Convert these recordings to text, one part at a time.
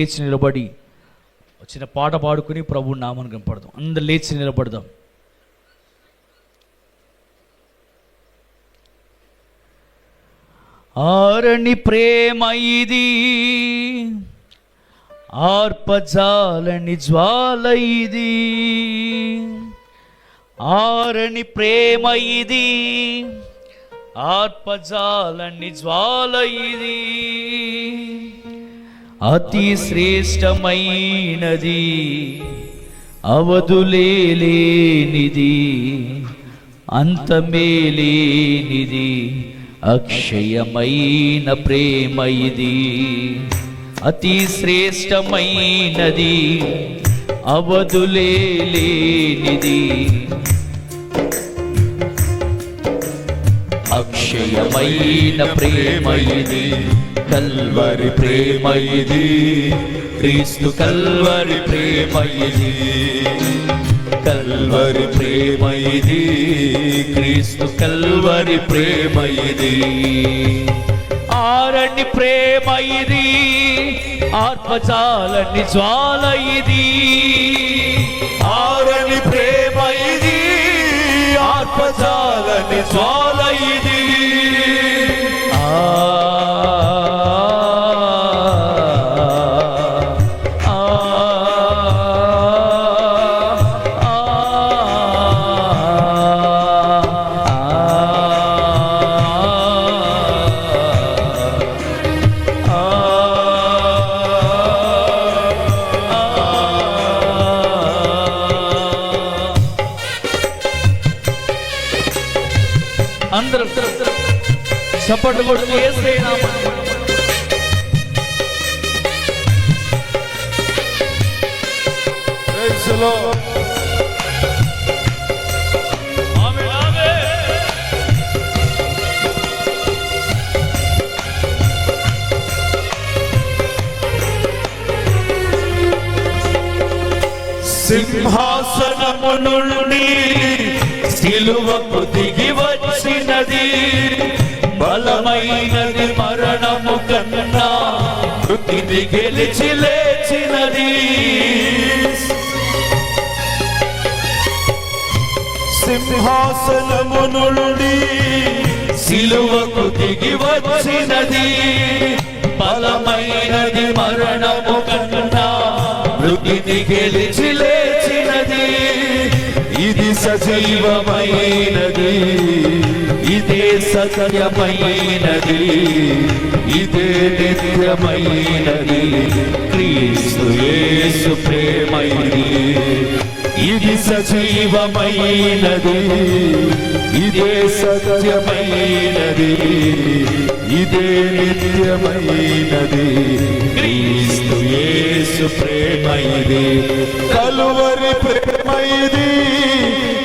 లేచి నిలబడి చిన్న పాట పాడుకుని ప్రభు నామను కనపడదాం అందరు లేచి నిలబడదాం. ఆరణి ప్రేమ ఇది ఆర్పజాలని జ్వాల ఇది ఆరణి ప్రేమ ఇది ఆర్పజాలని జ్వాల ఇది. అతి శ్రేష్టమైనది అవధులేనిది అంతమేలేనిది అక్షయమైన ప్రేమ ఇది. అతి శ్రేష్టమైనది అవధులేనిది అక్షయమైన ప్రేమ ఇది కల్వరి ప్రేమ ఇది క్రీస్తు కల్వరి ప్రేమ ఇది కల్వరి ప్రేమ ఇది క్రీస్తు కల్వరి ప్రేమ ఇది ఆరణి ప్రేమ ఇది ఆత్మజాలని జ్వాల ఇది ఆరణి ప్రేమ ఇది ఆత్మజాలని జ్వాల ఇది అందరూ చప్పట్లు కొడుతూ. ఆమేన్ ఆమేన్. సింహాసనము నుండి సిలువకు దిగి వచ్చినది బలమైనది మరణము కన్నా ఇది గెలిచి లేచినది. సింహాసనము నుండి సిలువకు దిగి వచ్చినది బలమైనది మరణము కన్నా మృతిని గెలిచి లేచినది. ఇది సజీవమైనది. ఇదే సత్యమైనది. ఇదే నిత్యమైనది. క్రీస్తు యేసు ప్రేమైనది. ఇది సజీవమైనది. ఇదే సత్యమైనది. ఇదే నిత్యమైనది. క్రీస్తు యేసు ప్రేమైనది కలువరి ప్రేమ ఇది.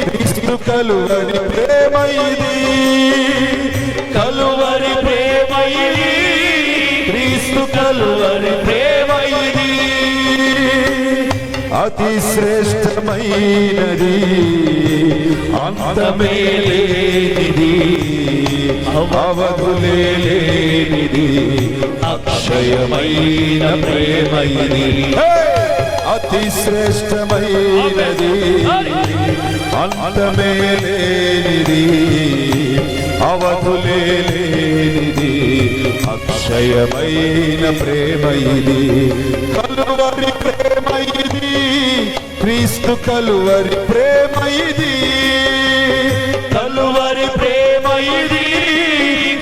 క్రీస్తు కలువరి ప్రేమ ఇది. కలువరి ప్రేమైది క్రీస్తు కలువరి ప్రేమైది అతి శ్రేష్టమైనది. అంతమే లేనిది అంతమేలేనిది అవధులేనిది అక్షయమైన ప్రేమైది అతి శ్రేష్టమైనది అంతమే లేనిది అంతమేలేనిది అవధులేనిది అక్షయమైన ప్రేమ ఇది కలువరి ప్రేమ క్రీస్తు కలువరి ప్రేమ ఇది. కలువరి ప్రేమైది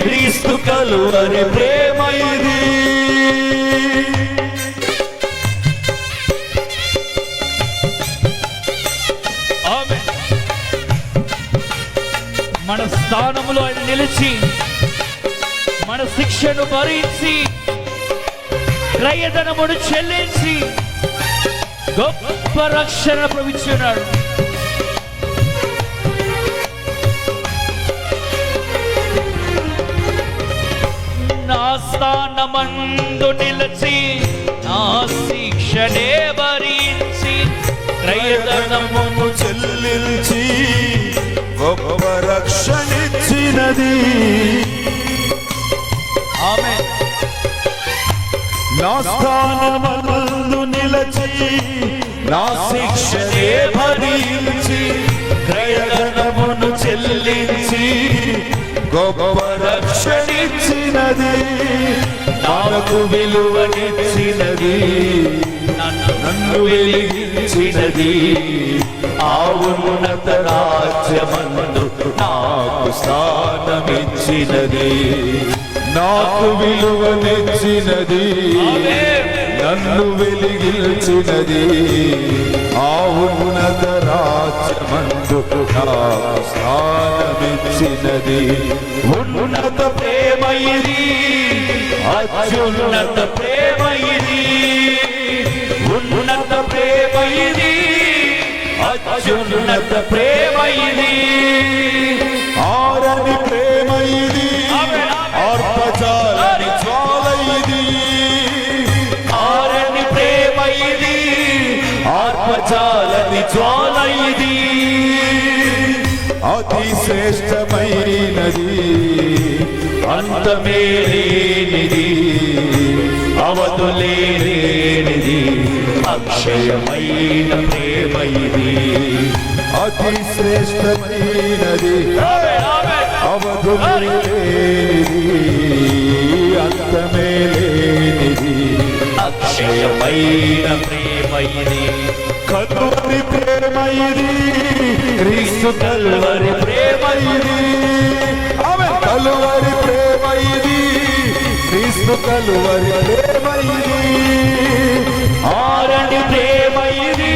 క్రీస్తు కలువరి ప్రేమ ఇది. మన స్థానములో ఆయన నిలిచి మన శిక్షను భరించి క్రయధనమును చెల్లించి గొప్ప రక్షణ ప్రవించున్నాడు నా స్థానమందు నిలచి నా శిక్షణే భరించి క్రయధనము చెల్లించి గొప్ప రక్షణిచ్చినది ఆమె నా స్థానమందు చెల్లించి గొప్ప రక్షణించినది నాకు విలువనిచ్చినది నన్ను వెలిగించినది. ఆ ఉన్నత రాజ్యమందు నాకు స్థానమిచ్చినది. నాకు విలువనిచ్చినది. నన్ను వెలిగించినది ఆ ఉన్నత రాజ్యమందు స్థానమిచ్చినది. ఉన్నత ప్రేమ ఇది అత్యున్నత ప్రేమ ఇది. ఉన్నత ప్రేమ ఇది అత్యున్నత ప్రేమ ఇది. ఆరని ప్రేమ ఇది జ్వాల ఇది అతి శ్రేష్టమైనది అంతమేలేనిది అవధులేనిది అక్షయమైన ప్రేమ ఇది అతి శ్రేష్టమైనది అవధులేనిది అంతమేలేనిది అక్షయమైన ప్రేమ ఇది కలువరి ప్రేమ ఇది క్రీస్తు కలువరి ప్రేమ ఇది ఆమె కలువరి ప్రేమ ఇది క్రీస్తు కలువరి ప్రేమ ఇది ఆరని ప్రేమ ఇది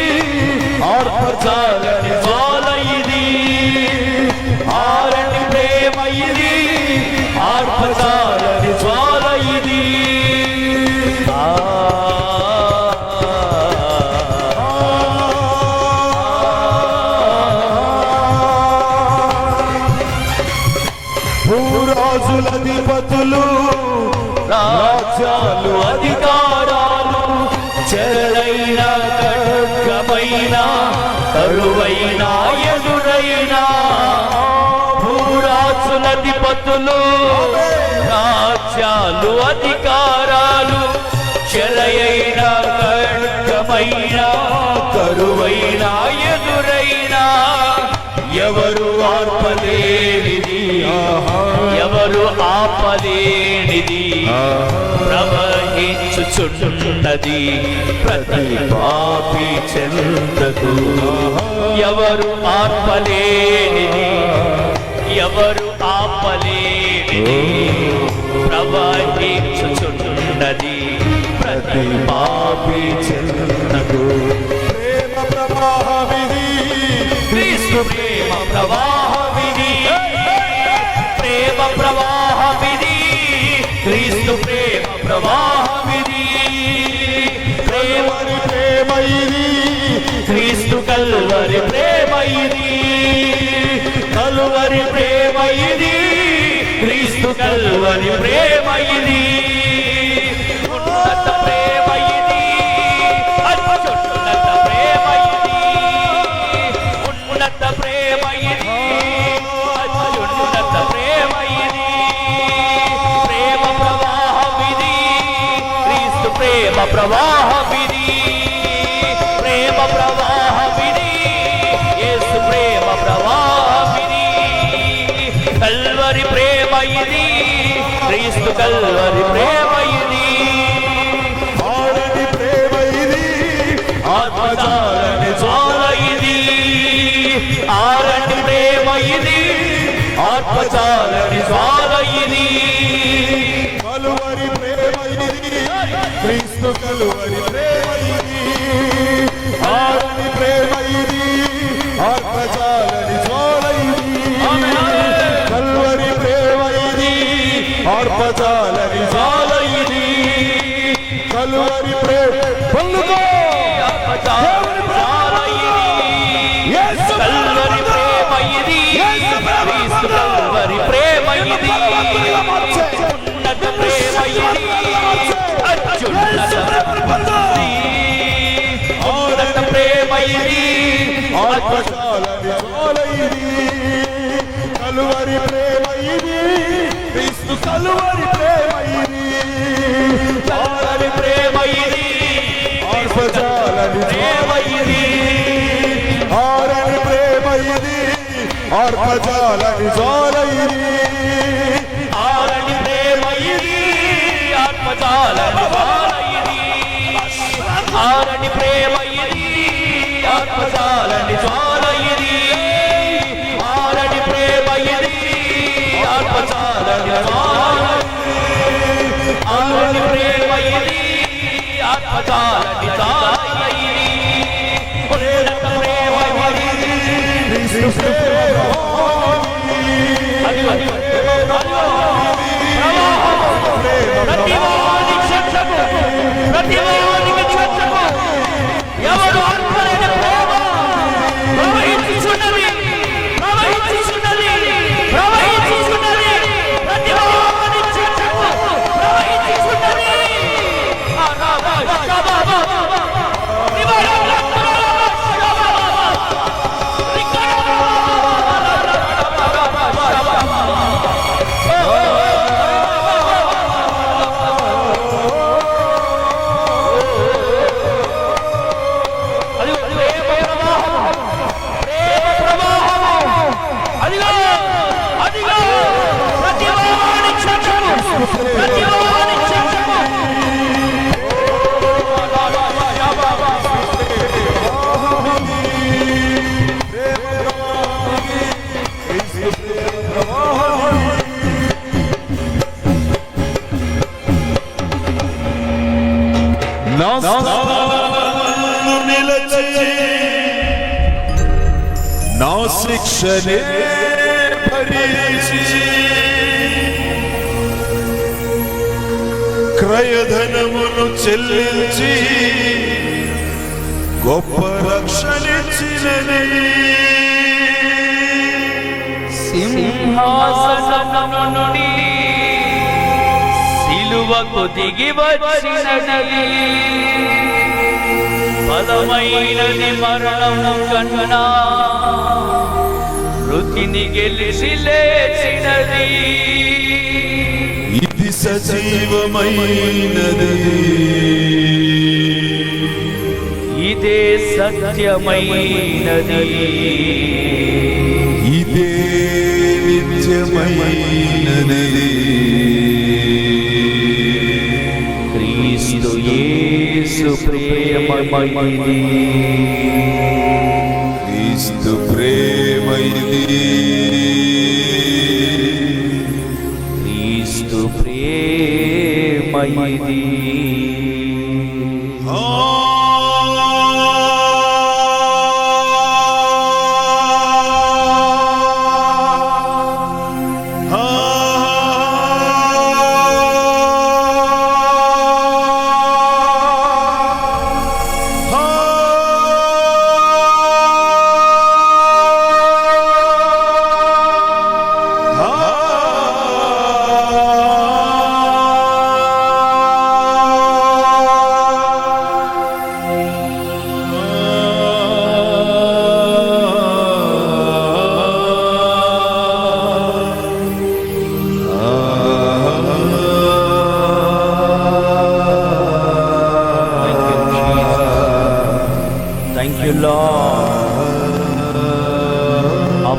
ఆర్పచాలని జ్వాల ఇది ఆరని ప్రేమ ఇది ఆర్పచాలని భూరాజుల అధిపతులు రాజ్యాలు అధికారాలు చెరలైన ఖడ్గమైన కరువైన ఎదురైన భూరాజులధిపతులు రాజ్యాలు అధికారాలు చెరయైన ఖడ్గమైన కరువైన ఎదురైన ఎవరు ఆర్పలేనిది ఆపలేనిది ప్రవహించుచున్నది. ప్రతి పాపి చెందకు ఎవరు ఆర్పలేనిది ఎవరు ఆపలేనిది? ప్రవహించుచున్నది. ప్రతి పాపి చెందకు ప్రేమ ప్రవాహమిది క్రీస్తు ప్రేమ ప్రవాహమిది కలువరి ప్రేమ ఇది కలువరి ప్రేమ ఇది క్రీస్తు కలువరి ప్రేమ ఇది. ఉన్నత కల్వరి ప్రేమ ఇది. ఆరని ప్రేమ ఇది ఆత్మజాలని జ్వాల ఇది. ఆరని ప్రేమ ఇది ఆత్మజాలని జ్వాల ఇది. కలువరి ప్రేమ ఇది క్రీస్తు కలువరి ఆర్పజాలని జ్వాల ఇది కలువరి ప్రేమ. పొందుకో. ఇది యేసు కల్వరి ప్రేమ ఇది క్రీస్తు కల్వరి ప్రేమ ఇది ఉన్నత ప్రేమ ఇది అత్యున్నత ఉన్నత ప్రేమ ఇది ఇది కలువరి ప్రేమ. కలువరి ప్రేమ ఇది కల్వరి ప్రేమ ఆర్పజాలని ప్రేమ ఇది ఆరని ప్రేమ ఇది ఆర్పజాలని జ్వాల ఇది ఆరని ప్రేమ ఇది జ్వాల ఇది ఆరని ప్రేమ ఆరని ప్రేమ ఇది నా స్థానమును భరించి క్రయధనమును చెల్లించి గొప్ప రక్షణించినని సింహాసనం నుండి సిలువకు దిగి వచ్చినది. బలమైనది మరణం కన్నా వృత్తిని గెలిచి లేచినది. ఇది సజీవమైనది. ఇదే సత్యమైనది. ఇదే నిత్యమైనది క్రీస్తు యేసు ప్రేమమైనది క్రీస్తు ప్రేమ ఇది క్రీస్తు ప్రేమమైనది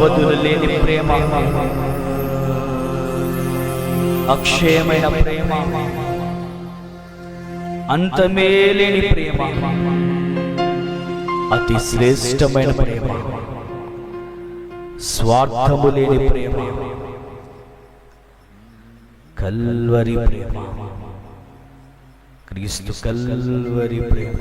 అవధులు లేని ప్రేమ అక్షయమైన ప్రేమ అంతమే లేని ప్రేమ అతి శ్రేష్టమైన ప్రేమ స్వార్థము లేని ప్రేమ కల్వరి ప్రేమ క్రీస్తు కల్వరి ప్రేమ